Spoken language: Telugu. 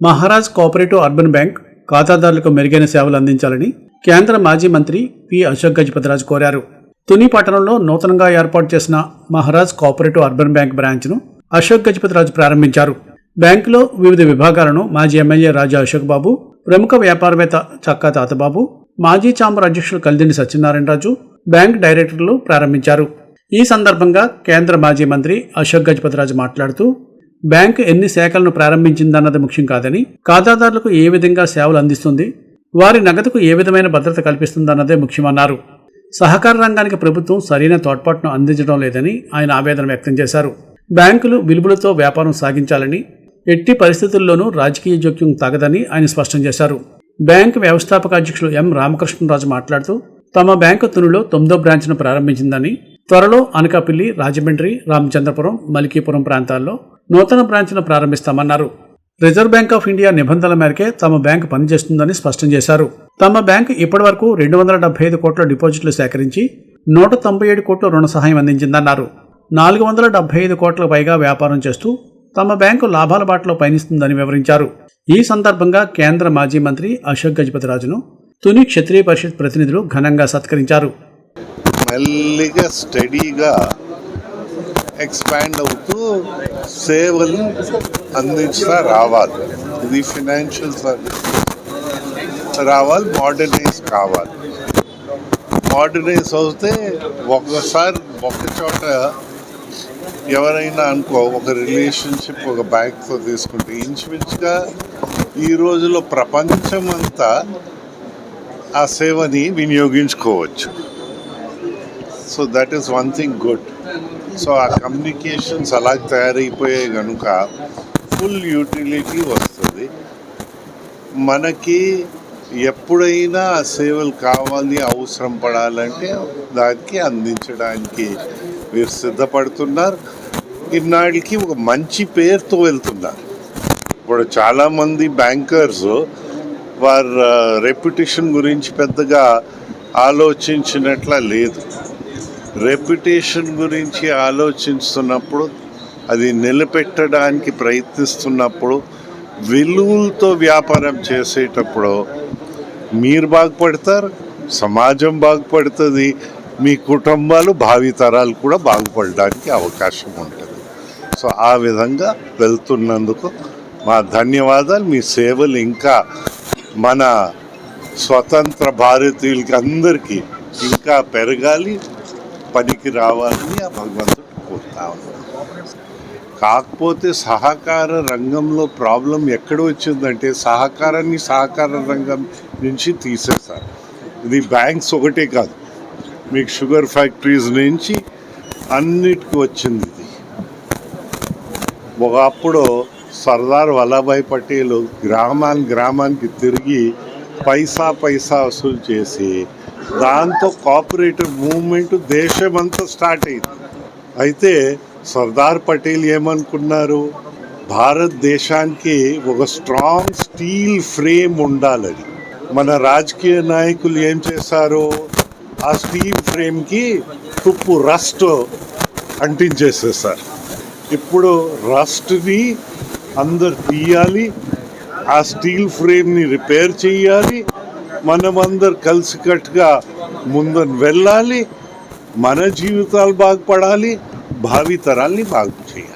Maharaj cooperative urban bank ఖాతాదారులకు మెరుగైన సేవలు అందించాలని కేంద్ర మాజీ మంత్రి పి అశోక్ గజపతిరాజు కోరారు. తుని పట్టణంలో నూతనంగా ఏర్పాటు చేసిన మహారాజ్ కోఆపరేటివ్ అర్బన్ బ్యాంక్ బ్రాంచ్ను అశోక్ గజపతిరాజు ప్రారంభించారు. బ్యాంకులో వివిధ విభాగాలను మాజీ ఎమ్మెల్యే రాజా అశోక్ బాబు ప్రముఖ వ్యాపారవేత్త చక్కా తాతబాబు మాజీ చాంబర్ అధ్యక్షులు కలిదిండి సత్యనారాయణరాజు బ్యాంక్ డైరెక్టర్లు ప్రారంభించారు. ఈ సందర్భంగా కేంద్ర మాజీ మంత్రి అశోక్ గజపతిరాజు మాట్లాడుతూ బ్యాంకు ఎన్ని శాఖలను ప్రారంభించిందన్నది ముఖ్యం కాదని ఖాతాదారులకు ఏ విధంగా సేవలు అందిస్తుంది వారి నగదుకు ఏ విధమైన భద్రత కల్పిస్తుందన్నదే ముఖ్యమన్నారు. సహకార రంగానికి ప్రభుత్వం సరైన తోడ్పాటును అందించడం లేదని ఆయన ఆవేదన వ్యక్తం చేశారు. బ్యాంకులు విలువలతో వ్యాపారం సాగించాలని ఎట్టి పరిస్థితుల్లోనూ రాజకీయ జోక్యం తగదని ఆయన స్పష్టం చేశారు. బ్యాంకు వ్యవస్థాపక అధ్యక్షులు ఎం. రామకృష్ణరాజు మాట్లాడుతూ తమ బ్యాంకు తునులో తొమ్మిదో బ్రాంచ్ను ప్రారంభించిందని త్వరలో అనకాపల్లి రాజమండ్రి రామచంద్రపురం మలికీపురం ప్రాంతాల్లో నూతన బ్రాంచ్ను ప్రారంభిస్తామన్నారు. రిజర్వ్ బ్యాంక్ ఆఫ్ ఇండియా నిబంధనల మేరకే తమ బ్యాంకు పనిచేస్తుందని స్పష్టం చేశారు. తమ బ్యాంకు ఇప్పటివరకు రెండు వందల డెబ్బై ఐదు కోట్ల డిపాజిట్లు సేకరించి నూట తొంభై ఏడు కోట్ల రుణ సహాయం అందించిందన్నారు. నాలుగు వందల డెబ్బై ఐదు కోట్ల పైగా వ్యాపారం చేస్తూ తమ బ్యాంకు లాభాల బాటలో పయనిస్తుందని వివరించారు. ఈ సందర్భంగా కేంద్ర మాజీ మంత్రి అశోక్ గజపతిరాజును తుని క్షత్రియ పరిషత్ ప్రతినిధులు ఘనంగా సత్కరించారు. మెల్లిగా స్టడీగా ఎక్స్పాండ్ అవుతూ సేవలు అందించా రావాలి. ఇది ఫినాన్షియల్ సర్వీస్ రావాలి మోడర్నైజ్ కావాలి. మోడర్నైజ్ అవుతే ఒకసారి ఒక చోట ఎవరైనా అనుకో ఒక రిలేషన్షిప్ ఒక బ్యాంక్తో తీసుకుంటే ఇంచుమించుగా ఈ రోజులో ప్రపంచం అంతా ఆ సేవని వినియోగించుకోవచ్చు. So that is one thing good so ఆ కమ్యూనికేషన్స్ అలా తయారైపోయాయి కనుక ఫుల్ యూటిలిటీ వస్తుంది. మనకి ఎప్పుడైనా ఆ సేవలు కావాలి అవసరం పడాలంటే దానికి అందించడానికి మీరు సిద్ధపడుతున్నారు. ఇన్నాళ్ళకి ఒక మంచి పేరుతో వెళ్తున్నారు. ఇప్పుడు చాలామంది బ్యాంకర్స్ వారి రెప్యుటేషన్ గురించి పెద్దగా ఆలోచించినట్ల లేదు. రెప్యుటేషన్ గురించి ఆలోచిస్తున్నప్పుడు అది నిలబెట్టడానికి ప్రయత్నిస్తున్నప్పుడు విలువలతో వ్యాపారం చేసేటప్పుడు మీరు బాగుపడతారు సమాజం బాగుపడుతుంది మీ కుటుంబాలు భావితరాలు కూడా బాగుపడడానికి అవకాశం ఉంటుంది. సో ఆ విధంగా వెళ్తున్నందుకు మా ధన్యవాదాలు. మీ సేవలు ఇంకా మన స్వతంత్ర భారతీయులకి అందరికీ ఇంకా పెరగాలి. పనికి రావాలని ఆ భగవంతుడు కోరుతా కాకపోతే సహకార రంగంలో ప్రాబ్లం ఎక్కడ వచ్చిందంటే సహకారాన్ని సహకార రంగం నుంచి తీసేస్తారు ఇది బ్యాంక్స్ ఒకటే కాదు. మీకు షుగర్ ఫ్యాక్టరీస్ నుంచి అన్నిటికీ వచ్చింది ఇది. ఒకప్పుడు సర్దార్ వల్లభాయ్ పటేల్ గ్రామాన్ని గ్రామానికి తిరిగి పైసా పైసా వసూలు చేసి దాంతో కోఆపరేటివ్ మూమెంట్ దేశమంతా స్టార్ట్ అయింది. అయితే సర్దార్ పటేల్ ఏమనుకున్నారు? భారతదేశానికి ఒక స్ట్రాంగ్ స్టీల్ ఫ్రేమ్ ఉండాలని. మన రాజకీయ నాయకులు ఏం చేశారు? ఆ స్టీల్ ఫ్రేమ్కి తుప్పు రస్ట్ అంటించేసేసారు. ఇప్పుడు రస్ట్ని అందరు తీయాలి ఆ స్టీల్ ఫ్రేమ్ని రిపేర్ చేయాలి మనమందరు కలిసికట్టుగా ముందు వెళ్ళాలి మన జీవితాలు బాగుపడాలి భావితరాల్ని బాగు చేయాలి.